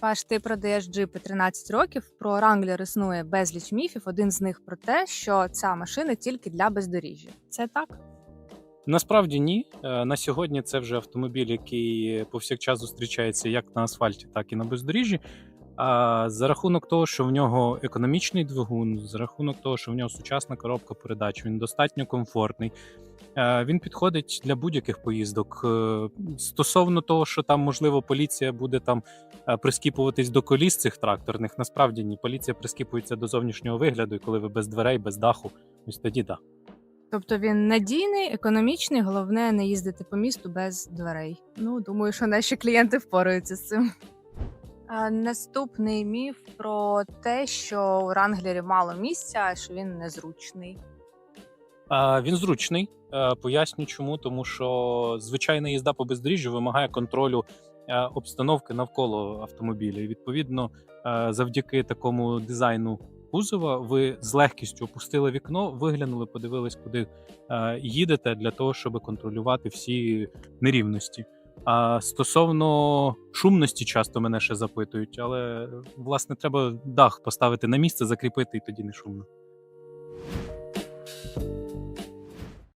Паш, ти продаєш джипи 13 років. Про Wrangler існує безліч міфів. Один з них про те, що ця машина тільки для бездоріжжя. Це так? Насправді ні. Е, На сьогодні це вже автомобіль, який повсякчас зустрічається як на асфальті, так і на бездоріжжі. А за рахунок того, що в нього економічний двигун, за рахунок того, що в нього сучасна коробка передач, він достатньо комфортний. Е, Він підходить для будь-яких поїздок. Е, Стосовно того, що там можливо поліція буде там е, прискіпуватись до коліс цих тракторних, насправді ні. Поліція прискіпується до зовнішнього вигляду, і коли ви без дверей, без даху, ось тоді да. Тобто він надійний, економічний, головне не їздити по місту без дверей. Ну, думаю, що наші клієнти впораються з цим. А, наступний міф про те, що у Ранглері мало місця, що він незручний. Він зручний. Е, Поясню чому, тому що звичайна їзда по бездоріжжю вимагає контролю е, обстановки навколо автомобіля. І відповідно, е, завдяки такому дизайну кузова, ви з легкістю опустили вікно, виглянули, подивились, куди їдете, для того, щоб контролювати всі нерівності. А стосовно шумності, часто мене ще запитують, але власне треба дах поставити на місце, закріпити, і тоді не шумно.